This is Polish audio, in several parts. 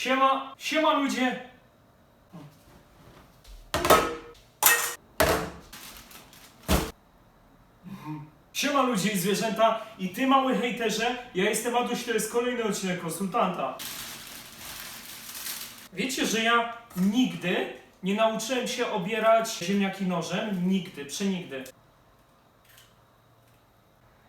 Siema, siema ludzie! Siema ludzie i zwierzęta i ty mały hejterze, ja jestem Aduś, to jest kolejny odcinek konsultanta. Wiecie, że ja nigdy nie nauczyłem się obierać ziemniaki nożem? Nigdy, przenigdy.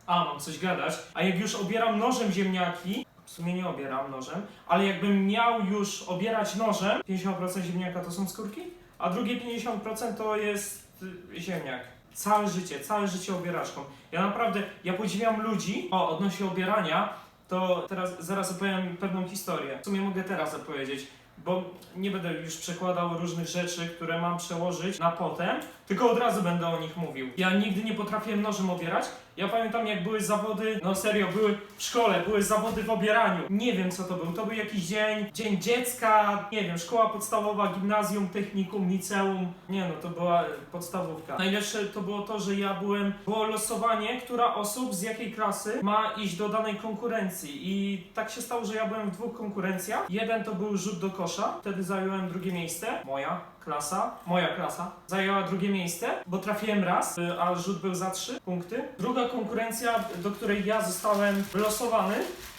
A, mam coś gadać. A jak już obieram nożem ziemniaki, w sumie nie obieram nożem, ale jakbym miał już obierać nożem, 50% ziemniaka to są skórki, a drugie 50% to jest y, ziemniak. Całe życie, całe życie obieraczką. Ja naprawdę, ja podziwiam ludzi, o, odnośnie obierania, to teraz zaraz opowiem pewną historię. W sumie mogę teraz opowiedzieć, bo nie będę już przekładał różnych rzeczy, które mam przełożyć na potem, tylko od razu będę o nich mówił. Ja nigdy nie potrafiłem nożem obierać. Ja pamiętam jak były zawody, no serio, były w szkole, były zawody w obieraniu. Nie wiem co to był, to był jakiś dzień, dzień dziecka, nie wiem, szkoła podstawowa, gimnazjum, technikum, liceum. Nie no, to była podstawówka. Najlepsze to było to, że ja byłem, było losowanie, która osób z jakiej klasy ma iść do danej konkurencji. I tak się stało, że ja byłem w dwóch konkurencjach. Jeden to był rzut do kosza, wtedy zająłem drugie miejsce. Moja klasa, moja klasa zajęła drugie miejsce, bo trafiłem raz, y, a rzut był za trzy punkty. Druga konkurencja, do której ja zostałem wylosowany,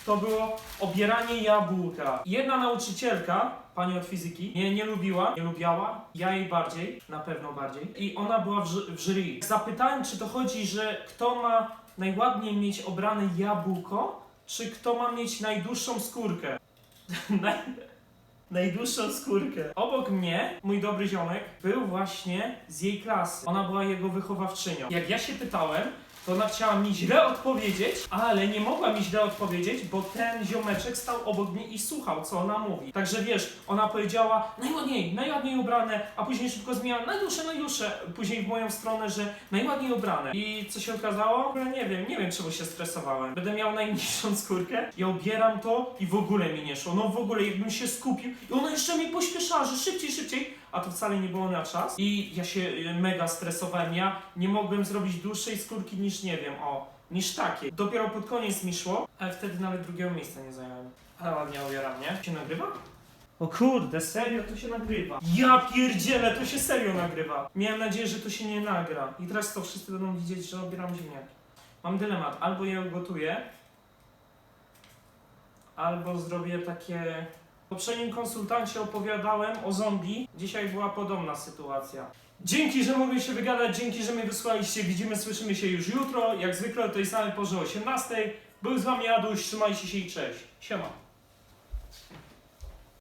to było obieranie jabłka. Jedna nauczycielka, pani od fizyki, mnie nie lubiła, nie lubiała, ja jej bardziej, na pewno bardziej. I ona była w, w jury. Zapytałem, czy to chodzi, że kto ma najładniej mieć obrane jabłko, czy kto ma mieć najdłuższą skórkę. Naj- najdłuższą skórkę. Obok mnie, mój dobry ziomek, był właśnie z jej klasy. Ona była jego wychowawczynią. Jak ja się pytałem, to ona chciała mi źle odpowiedzieć, ale nie mogła mi źle odpowiedzieć, bo ten ziomeczek stał obok mnie i słuchał, co ona mówi. Także wiesz, ona powiedziała najładniej, najładniej ubrane, a później szybko zmieniła najdłuższe, najdłuższe, później w moją stronę, że najładniej ubrane. I co się okazało? Ja nie wiem, nie wiem czemu się stresowałem. Będę miał najniższą skórkę, ja ubieram to i w ogóle mi nie szło. No w ogóle, jakbym się skupił i ona jeszcze mnie pośpieszała, że szybciej, szybciej, a to wcale nie było na czas. I ja się mega stresowałem. Ja nie mogłem zrobić dłuższej skórki niż, nie wiem, o, niż takiej. Dopiero pod koniec mi szło, ale wtedy nawet drugiego miejsca nie zająłem. Ale ładnie ubieram, nie? Się nagrywa? O kurde, serio to się nagrywa. Ja pierdzielę, to się serio nagrywa. Miałem nadzieję, że to się nie nagra. I teraz to wszyscy będą widzieć, że obieram ziemniaki. Mam dylemat, albo je ugotuję, albo zrobię takie... Poprzednim konsultancie opowiadałem o zombie. Dzisiaj była podobna sytuacja. Dzięki, że mogłem się wygadać, dzięki, że mnie wysłaliście. Widzimy, słyszymy się już jutro. Jak zwykle o tej samej porze o 18. Był z wami Aduś, trzymajcie się i cześć. Siema.